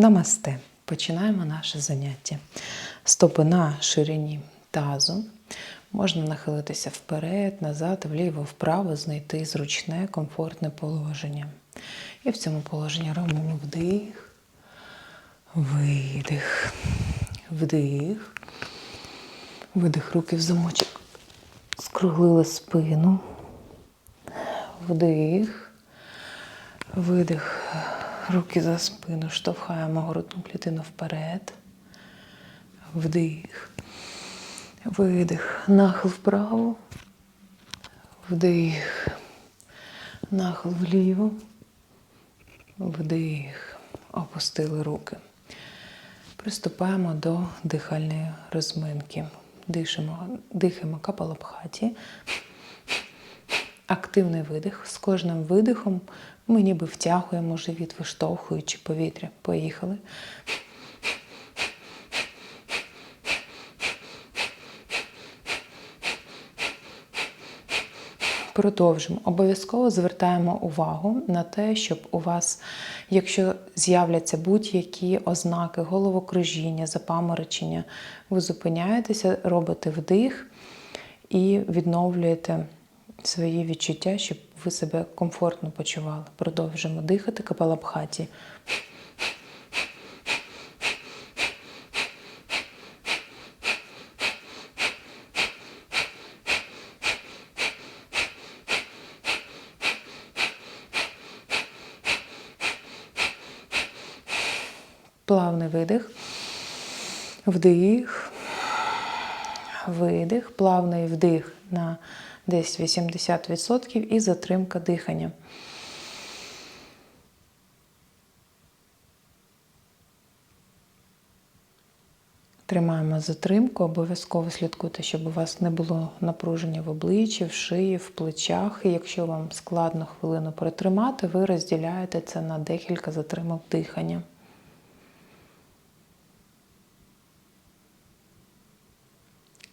Намасте. Починаємо наше заняття. Стопи на ширині тазу. Можна нахилитися вперед, назад, вліво, вправо, знайти зручне, комфортне положення. І в цьому положенні робимо вдих, видих, вдих, видих, руки в замочок. Скруглили спину. Вдих, видих, руки за спину, штовхаємо грудну клітину вперед. Вдих. Видих. Нахил вправо. Вдих. Нахил вліво. Вдих. Опустили руки. Приступаємо до дихальної розминки. Дишимо, дихаємо капалабхаті. Активний видих. З кожним видихом ми ніби втягуємо живіт, виштовхуючи повітря. Поїхали. Продовжимо. Обов'язково звертаємо увагу на те, щоб у вас, якщо з'являться будь-які ознаки головокружіння, запаморочення, ви зупиняєтеся, робите вдих і відновлюєте свої відчуття, щоб ви себе комфортно почували. Продовжимо дихати капалабхаті. Плавний видих, вдих, видих, плавний вдих на десь 80% і затримка дихання. Тримаємо затримку, обов'язково слідкуйте, щоб у вас не було напруження в обличчі, в шиї, в плечах. І якщо вам складно хвилину протримати, ви розділяєте це на декілька затримок дихання.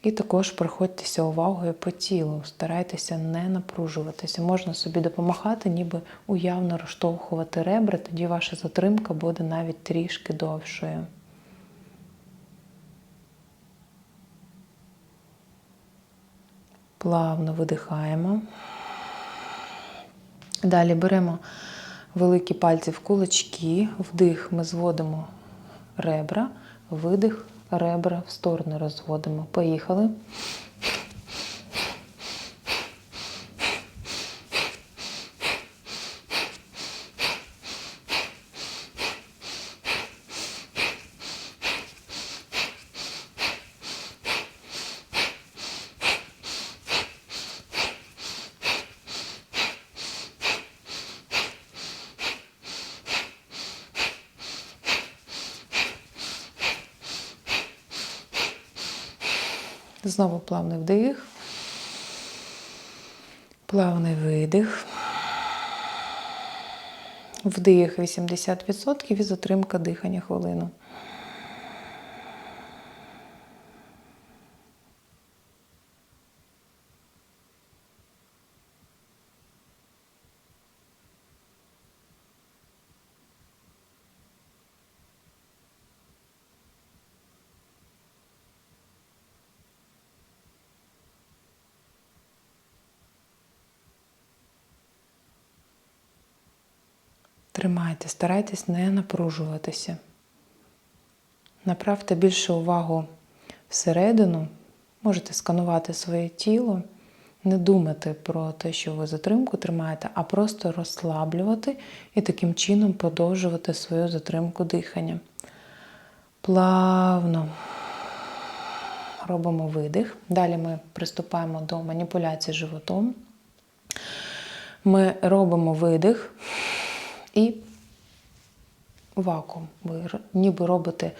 І також приходьтеся увагою по тілу, старайтеся не напружуватися. Можна собі допомагати, ніби уявно розштовхувати ребра, тоді ваша затримка буде навіть трішки довшою. Плавно видихаємо. Далі беремо великі пальці в кулачки, вдих ми зводимо ребра, видих ребра в сторони розводимо. Поїхали. Знову плавний вдих, плавний видих. Вдих 80% і затримка дихання хвилину. Тримайте, старайтесь не напружуватися. Направте більше увагу всередину, можете сканувати своє тіло, не думати про те, що ви затримку тримаєте, а просто розслаблювати і таким чином подовжувати свою затримку дихання. Плавно робимо видих. Далі ми приступаємо до маніпуляції животом. Ми робимо видих. І вакуум. Ви ніби робите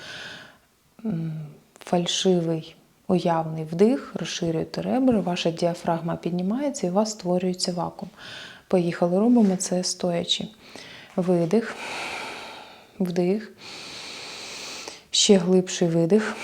фальшивий уявний вдих, розширюєте ребра, ваша діафрагма піднімається і у вас створюється вакуум. Поїхали, робимо це стоячи. Видих, вдих, ще глибший видих.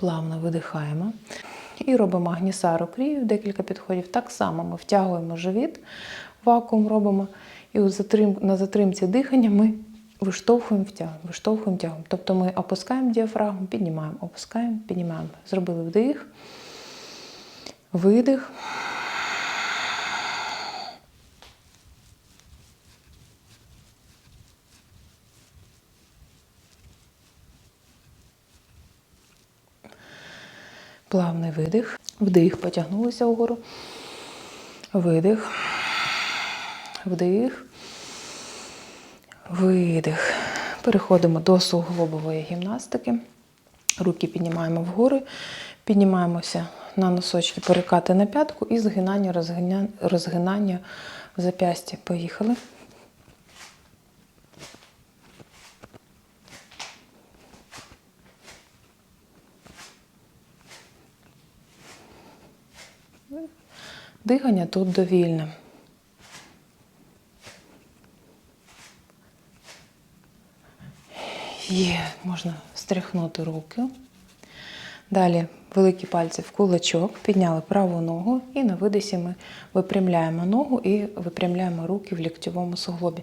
Плавно видихаємо. І робимо агнісару крію, декілька підходів. Так само ми втягуємо живіт, вакуум робимо. І на затримці дихання ми виштовхуємо, втягуємо, виштовхуємо, втягуємо. Тобто ми опускаємо діафрагму, піднімаємо, опускаємо, піднімаємо. Зробили вдих, видих. Плавний видих. Вдих, потягнулися вгору. Видих. Вдих. Видих. Переходимо до суглобової гімнастики. Руки піднімаємо вгору, піднімаємося на носочки, перекати на п'ятку і згинання, розгинання, розгинання в зап'ясті. Поїхали. Дихання тут довільне. Є, можна стряхнути руки. Далі великі пальці в кулачок, підняли праву ногу і на видисі ми випрямляємо ногу і випрямляємо руки в ліктьовому суглобі.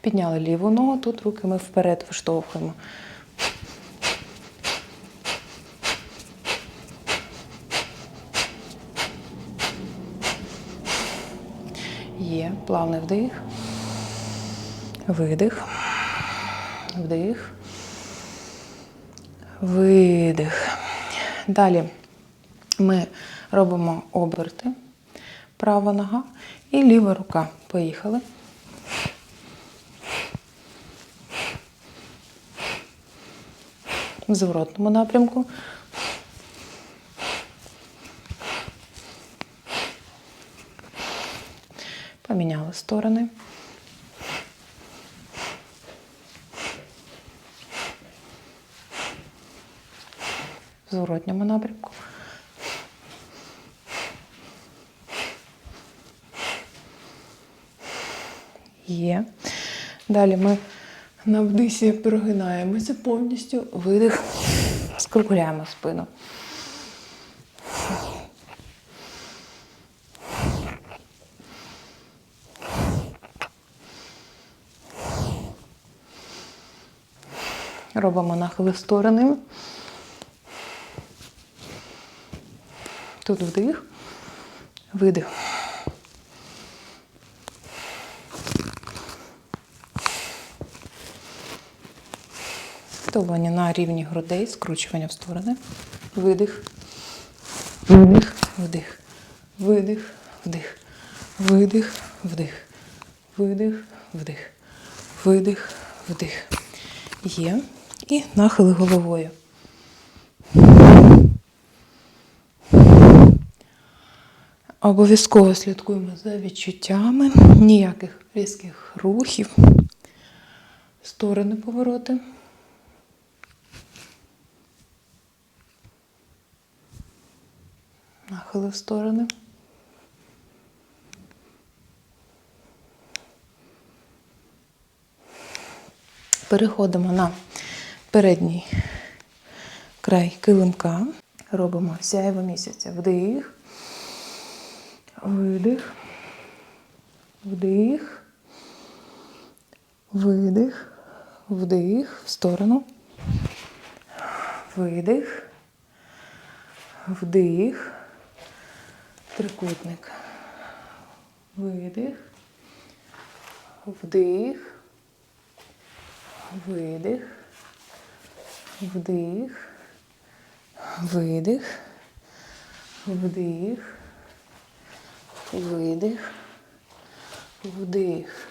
Підняли ліву ногу, тут руки ми вперед виштовхуємо. Є плавний вдих, видих, вдих, видих. Далі ми робимо оберти. Права нога і ліва рука. Поїхали. В зворотному напрямку. Поміняли сторони. В зворотньому напрямку. Є. Далі ми на вдисі прогинаємося повністю, видих, скругляємо спину. Робимо нахили в сторони. Тут вдих, видих. Долоні на рівні грудей, скручування в сторони. Видих. Видих, вдих. Видих, вдих. Видих, вдих. Видих, вдих. Видих, вдих. Є. І нахили головою. Обов'язково слідкуємо за відчуттями, ніяких різких рухів, сторони повороти. Нахили в сторони. Переходимо на передній край килимка. Робимо сяєво місяця. Вдих. Видих. Вдих. Видих. Вдих. В сторону. Видих. Вдих. Трикутник. Видих. Вдих. Видих. Вдих. Видих. Вдих. Видих. Вдих.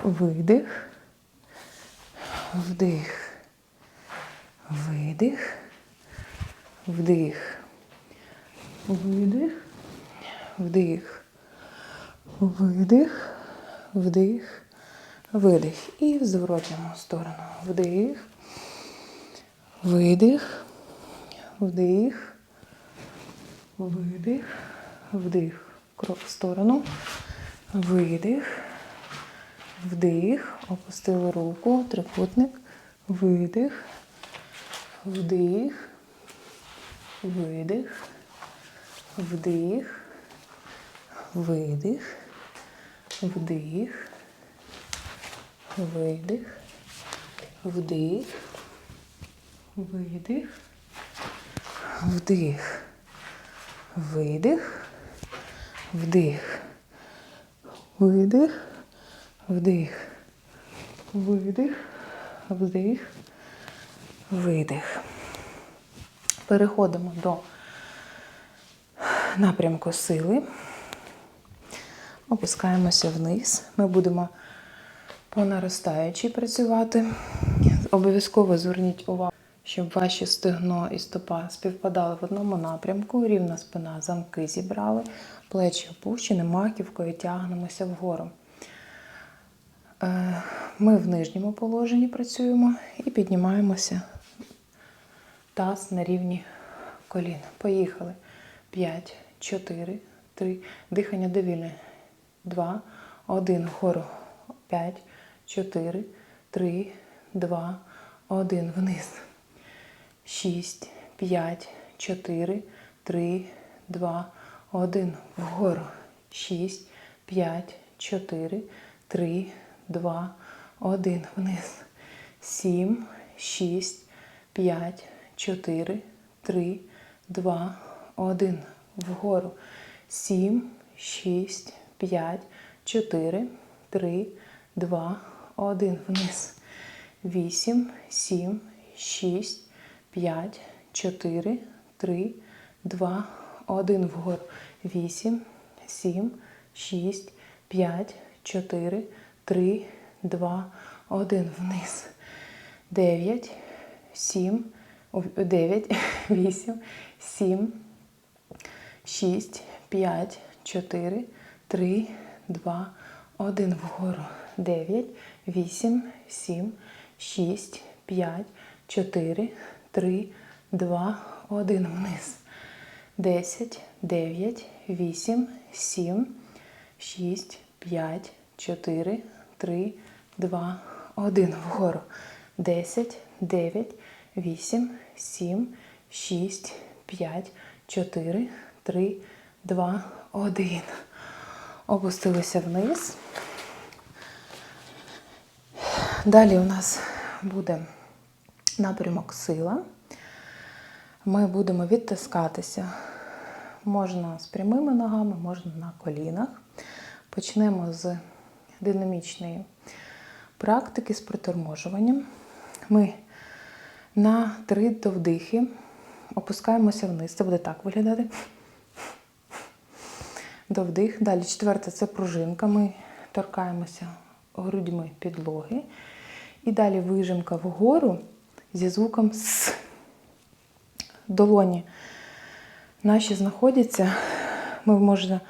Видих. Вдих. Видих. Вдих. Видих. Вдих. Видих. Вдих. Видих. І в зворотному сторону. Вдих. Видих. Вдих. Видих. Вдих. Крок в сторону. Видих. вдих, опустили руку, трикутник, видих, вдих, видих, вдих, видих, вдих, видих, вдих, видих, вдих, видих, вдих, видих, вдих, видих, вдих, видих. Переходимо до напрямку сили. Опускаємося вниз. Ми будемо по наростаючій працювати. Обов'язково зверніть увагу, щоб ваші стегно і стопа співпадали в одному напрямку, рівна спина, замки зібрали, плечі опущені, маківкою тягнемося вгору. Е, Ми в нижньому положенні працюємо і піднімаємося таз на рівні колін. Поїхали. 5, 4, 3. Дихання довільне. 2, 1. Вгору. 5, 4, 3, 2, 1. Вниз. 6, 5, 4, 3, 2, 1. Вгору. 6, 5, 4, 3, 2, 1. Вниз. 7, 6, 5, 4, 3, 2, 1. Вгору. 7, 6, 5, 4, 3, 2, 1. Вниз. 8, 7, 6, 5, 4, 3, 2, 1. Вгору. 8, 7, 6, 5, 4, 3, 2, 1. Вниз. 9, 7, 9, 8, 7, 6, 5, 4, 3, 2, 1. Вгору. 9, 8, 7, 6, 5, 4, 3, 2, 1. Вниз. 10, 9, 8, 7, 6, 5, 4, 3, 2, 1. Вгору. 10, 9, 8, 7, 6, 5, 4, 3, 2, 1. Опустилися вниз. Далі у нас буде напрямок сила. Ми будемо відтискатися. Можна з прямими ногами, можна на колінах. Почнемо з динамічної практики з приторможуванням. Ми на три довдихи опускаємося вниз. Це буде так виглядати. Довдих. Далі четверте це пружинка. Ми торкаємося грудьми підлоги. І далі вижимка вгору зі звуком С. Долоні наші знаходяться. Ми можна,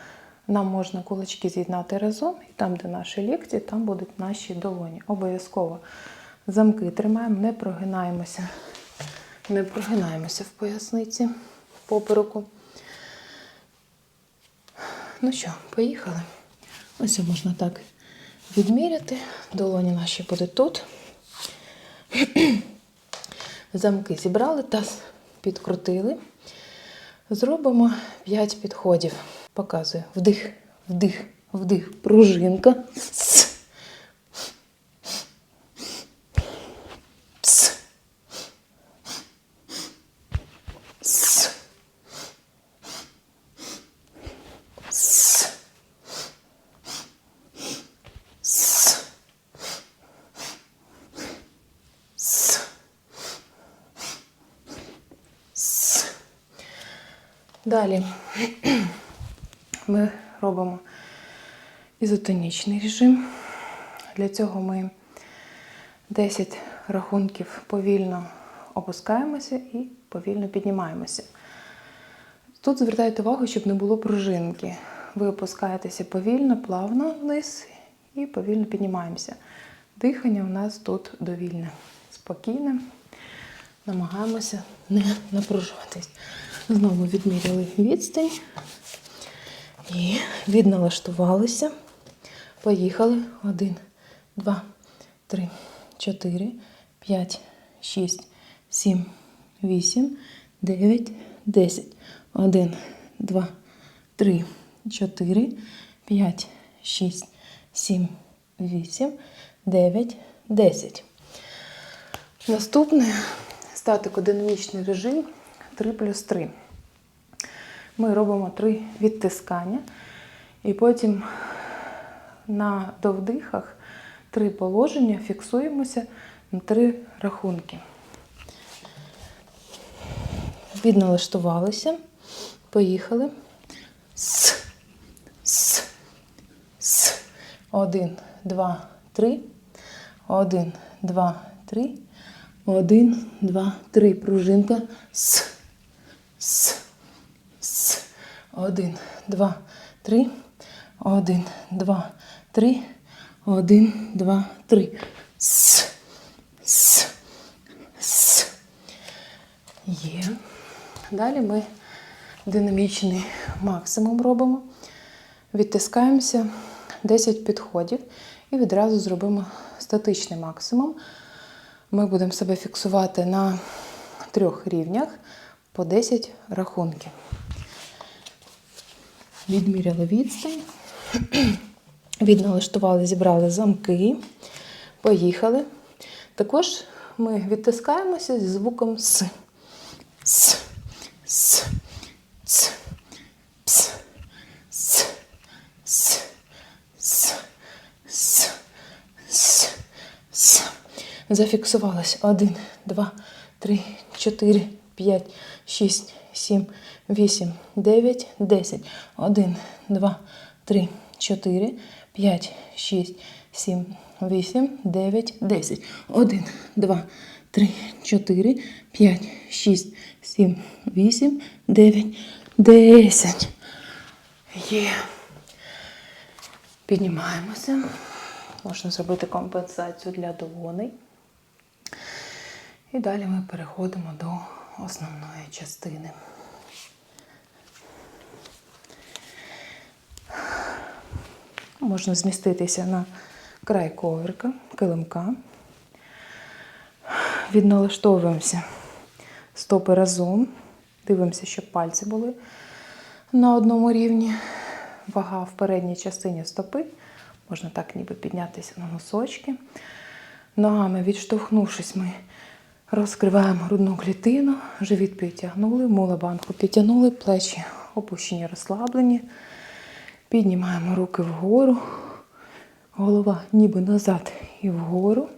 нам можна кулачки з'єднати разом, і там, де наші лікті, там будуть наші долоні. Обов'язково замки тримаємо, не прогинаємося. Не прогинаємося в поясниці, в попереку. Ну що, поїхали. Ось можна так відміряти. Долоні наші будуть тут. Замки зібрали, таз підкрутили. Зробимо 5 підходів. Показую. Вдих, вдих, вдих. Пружинка. С. С. С. С. С. С. С. Далі ми робимо ізотонічний режим. Для цього ми 10 рахунків повільно опускаємося і повільно піднімаємося. Тут звертайте увагу, щоб не було пружинки. Ви опускаєтеся повільно, плавно вниз і повільно піднімаємося. Дихання у нас тут довільне, спокійне. Намагаємося не напружуватись. Знову відміряли відстань і відналаштувалися. Поїхали. 1, 2, 3, 4, 5, 6, 7, 8, 9, 10. 1, 2, 3, 4, 5, 6, 7, 8, 9, 10. Наступне статикодинамічний режим. 3 плюс 3. Ми робимо три відтискання і потім на довдихах три положення фіксуємося на три рахунки. Відналаштувалися. Поїхали. С, с, с. Один, два, три. Один, два, три. Один, два, три. Пружинка. С, с. Один, два, три. Один, два, три. Один, два, три. С, с, с. Є. Далі ми динамічний максимум робимо. Відтискаємося 10 підходів і відразу зробимо статичний максимум. Ми будемо себе фіксувати на трьох рівнях по 10 рахунків. Відміряли відстань. Відналаштували, зібрали замки. Поїхали. Також ми відтискаємося зі звуком С. С. С. Ц. Пс. С. С. С. С. С. С. Зафіксувалось. Один, два, три, чотири, п'ять, шість, сім, вісім, дев'ять, десять. Один, два, три, чотири, п'ять, шість, сім, вісім, дев'ять, десять. Один, два, три, чотири, п'ять, шість, сім, вісім, дев'ять, десять. Є. Піднімаємося. Можна зробити компенсацію для долоней. І далі ми переходимо до основної частини. Можна зміститися на край коврика, килимка. Відналаштовуємося стопи разом. Дивимося, щоб пальці були на одному рівні. Вага в передній частині стопи. Можна так ніби піднятися на носочки. Ногами відштовхнувшись, ми розкриваємо грудну клітину, живіт підтягнули, мула банку підтягнули, плечі опущені, розслаблені. Піднімаємо руки вгору, голова ніби назад і вгору.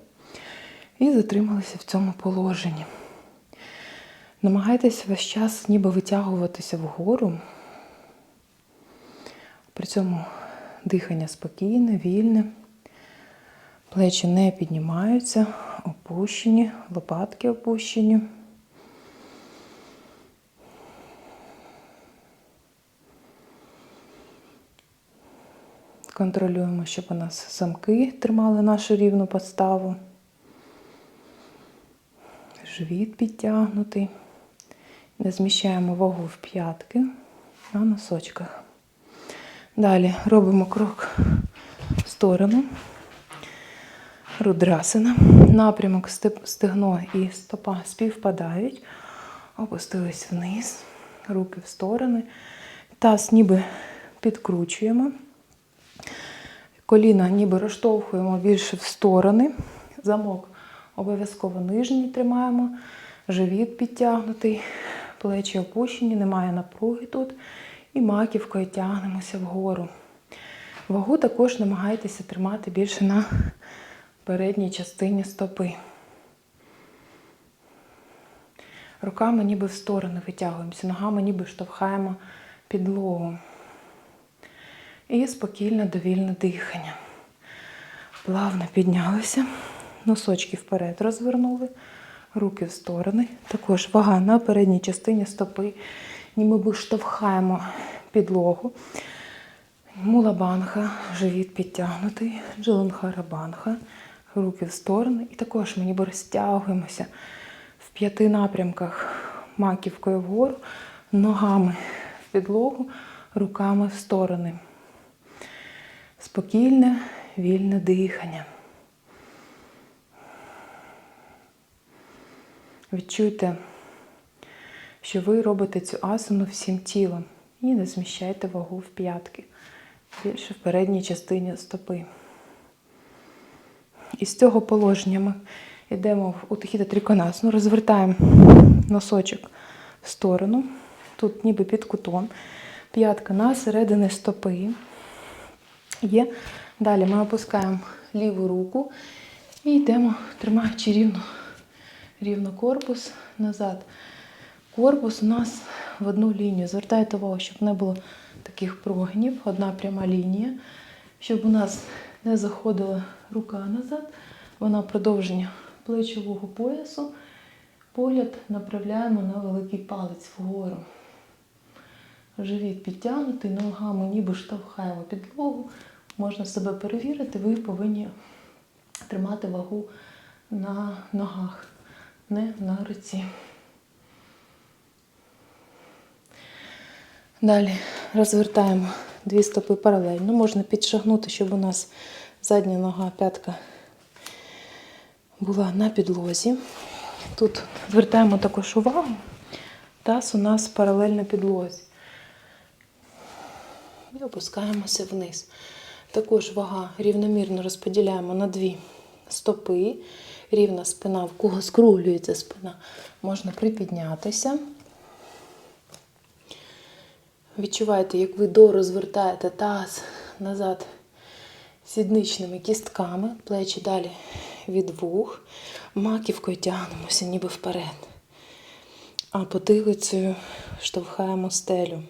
І затрималися в цьому положенні. Намагайтеся весь час ніби витягуватися вгору. При цьому дихання спокійне, вільне. Плечі не піднімаються, опущені, лопатки опущені. Контролюємо, щоб у нас замки тримали нашу рівну поставу. Живіт підтягнутий. Не зміщаємо вагу в п'ятки на носочках. Далі робимо крок в сторону. Рудрасина. Напрямок стегно і стопа співпадають. Опустились вниз, руки в сторони. Таз ніби підкручуємо. Коліна ніби розштовхуємо більше в сторони. Замок обов'язково нижній тримаємо. Живіт підтягнутий, плечі опущені, немає напруги тут. І маківкою тягнемося вгору. Вагу також намагайтеся тримати більше на передній частині стопи. Руками ніби в сторони витягуємося, ногами ніби штовхаємо підлогу. І спокійне довільне дихання. Плавно піднялися, носочки вперед розвернули, руки в сторони. Також вага на передній частині стопи. Ніби штовхаємо підлогу. Мулабанха, живіт підтягнутий, джиланхара банха, руки в сторони. І також ми ніби розтягуємося в п'яти напрямках маківкою вгору, ногами в підлогу, руками в сторони спокійне, вільне дихання. Відчуйте, що ви робите цю асану всім тілом і не зміщайте вагу в п'ятки, більше в передній частині стопи. І з цього положення ми йдемо в утихіда триконасну, розвертаємо носочок в сторону, тут ніби під кутом, п'ятка на середини стопи. Є. Далі ми опускаємо ліву руку і йдемо, тримаючи рівно, рівно корпус назад. Корпус у нас в одну лінію. Звертайте увагу, щоб не було таких прогнів, одна пряма лінія, щоб у нас не заходила рука назад, вона продовження плечового поясу. Погляд направляємо на великий палець вгору. Живіт підтягнутий, ногами ніби штовхаємо підлогу. Можна себе перевірити, ви повинні тримати вагу на ногах, не на руці. Далі розвертаємо дві стопи паралельно. Можна підшагнути, щоб у нас задня нога, п'ятка була на підлозі. Тут звертаємо також увагу. Таз у нас паралельно підлозі. І опускаємося вниз. Також вага рівномірно розподіляємо на дві стопи. Рівна спина, в кого скруглюється спина, можна припіднятися. Відчуваєте, як ви дорозвертаєте таз назад сідничними кістками, плечі далі від вух, маківкою тягнемося ніби вперед. А потилицею штовхаємо стелю.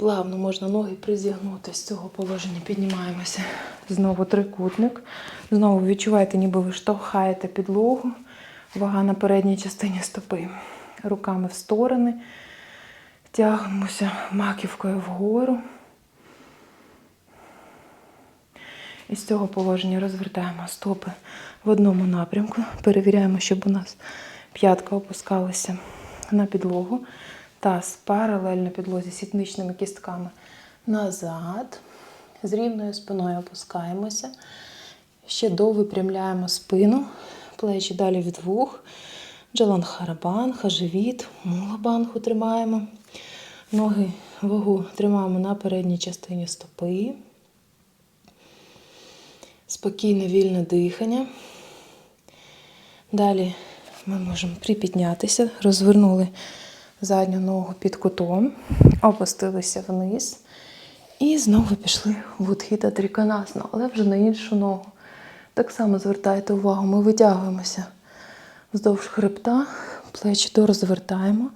Плавно можна ноги призігнути з цього положення, піднімаємося. Знову трикутник. Знову відчуваєте, ніби ви штовхаєте підлогу. Вага на передній частині стопи. Руками в сторони. Тягнемося маківкою вгору. І з цього положення розвертаємо стопи в одному напрямку. Перевіряємо, щоб у нас п'ятка опускалася на підлогу. Таз паралельно підлозі сітничними кістками назад. З рівною спиною опускаємося. Ще довипрямляємо спину, плечі далі від вух. Джаланхарабанха, живіт, мулабанху тримаємо. Ноги вагу тримаємо на передній частині стопи. Спокійне вільне дихання. Далі ми можемо припіднятися, розвернули задню ногу під кутом, опустилися вниз. І знову пішли в Удхіта Тріканасну, але вже на іншу ногу. Так само звертайте увагу, ми витягуємося вздовж хребта, плечі дорозвертаємо.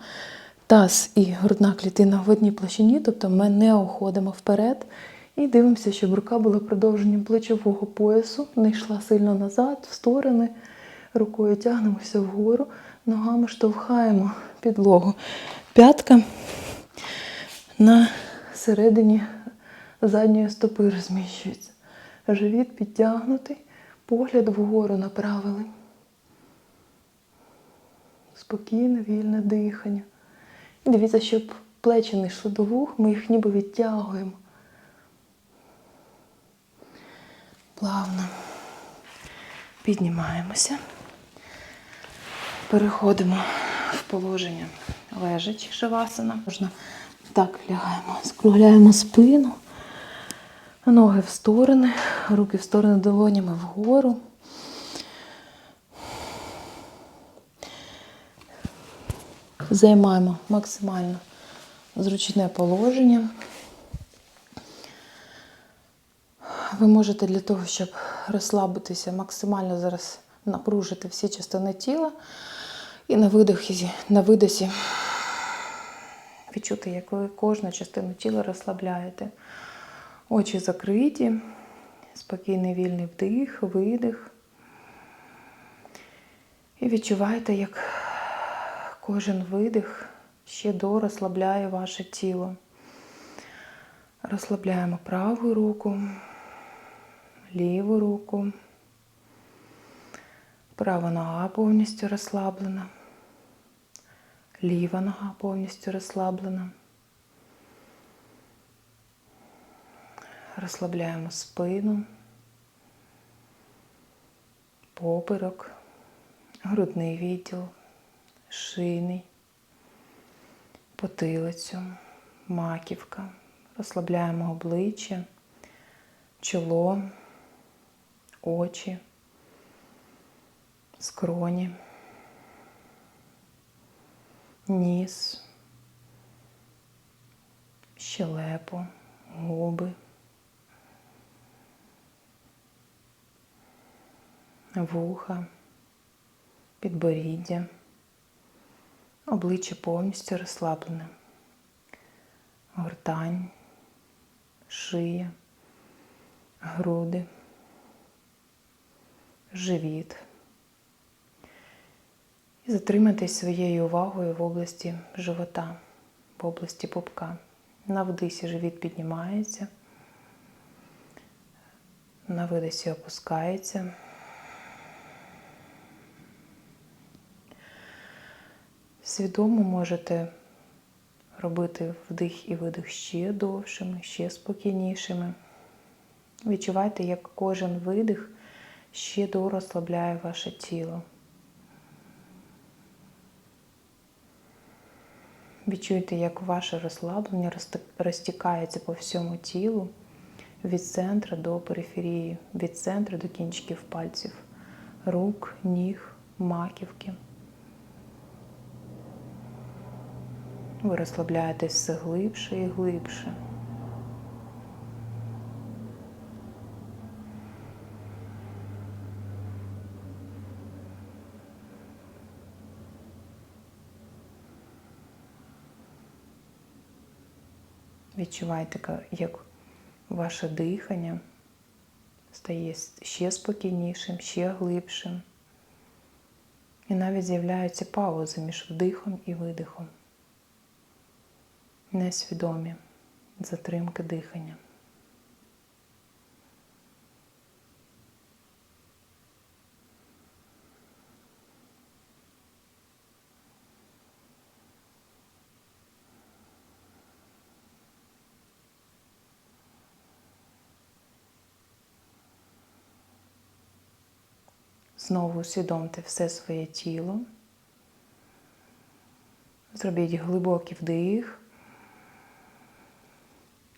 Таз і грудна клітина в одній площині, тобто ми не уходимо вперед. І дивимося, щоб рука була продовженням плечового поясу, не йшла сильно назад, в сторони. Рукою тягнемося вгору, ногами штовхаємо підлогу. П'ятка на середині задньої стопи розміщується. Живіт підтягнутий, погляд вгору направили. Спокійне, вільне дихання. І дивіться, щоб плечі не йшли до вух, ми їх ніби відтягуємо. Плавно піднімаємося. Переходимо положення лежачі шавасана. Можна так лягаємо, скругляємо спину, ноги в сторони, руки в сторони долонями вгору. Займаємо максимально зручне положення. Ви можете для того, щоб розслабитися, максимально зараз напружити всі частини тіла і на видохі, на видосі відчути, як ви кожну частину тіла розслабляєте. Очі закриті, спокійний вільний вдих, видих. І відчуваєте, як кожен видих ще дорозслабляє ваше тіло. Розслабляємо праву руку, ліву руку. Права нога повністю розслаблена. Ліва нога повністю розслаблена. Розслабляємо спину, поперек, грудний відділ, шийний, потилицю, маківка. Розслабляємо обличчя, чоло, очі, скроні, ніс, щелепу, губи. вуха, підборіддя, обличчя повністю розслаблене, гортань, шия, груди, живіт. І затриматись своєю увагою в області живота, в області пупка. На вдисі живіт піднімається, на видисі опускається. Свідомо можете робити вдих і видих ще довшими, ще спокійнішими. Відчувайте, як кожен видих ще дорозслабляє ваше тіло. Відчуйте, як ваше розслаблення розтікається по всьому тілу від центра до периферії, від центру до кінчиків пальців, рук, ніг, маківки. Ви розслабляєтесь все глибше і глибше. Відчувайте, як ваше дихання стає ще спокійнішим, ще глибшим. І навіть з'являються паузи між вдихом і видихом несвідомі затримки дихання. Знову усвідомте все своє тіло. Зробіть глибокий вдих.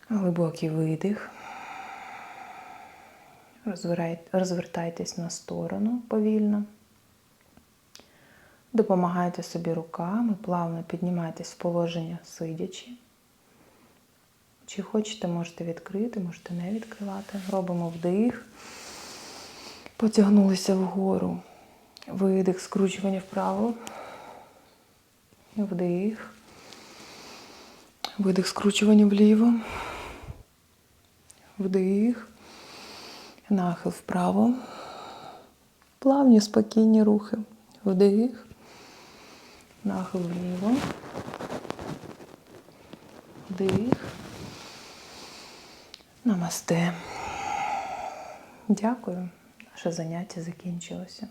Глибокий видих. Розвертайтесь на сторону повільно. Допомагайте собі руками, плавно піднімайтесь в положення сидячи. Чи хочете, можете відкрити, можете не відкривати. Робимо вдих. Потягнулися вгору. Видих, скручування вправо. Вдих. Видих, скручування вліво. Вдих, нахил вправо. Плавні, спокійні рухи. Вдих, нахил вліво. Вдих. Намасте. Дякую. Наше заняття закінчилося.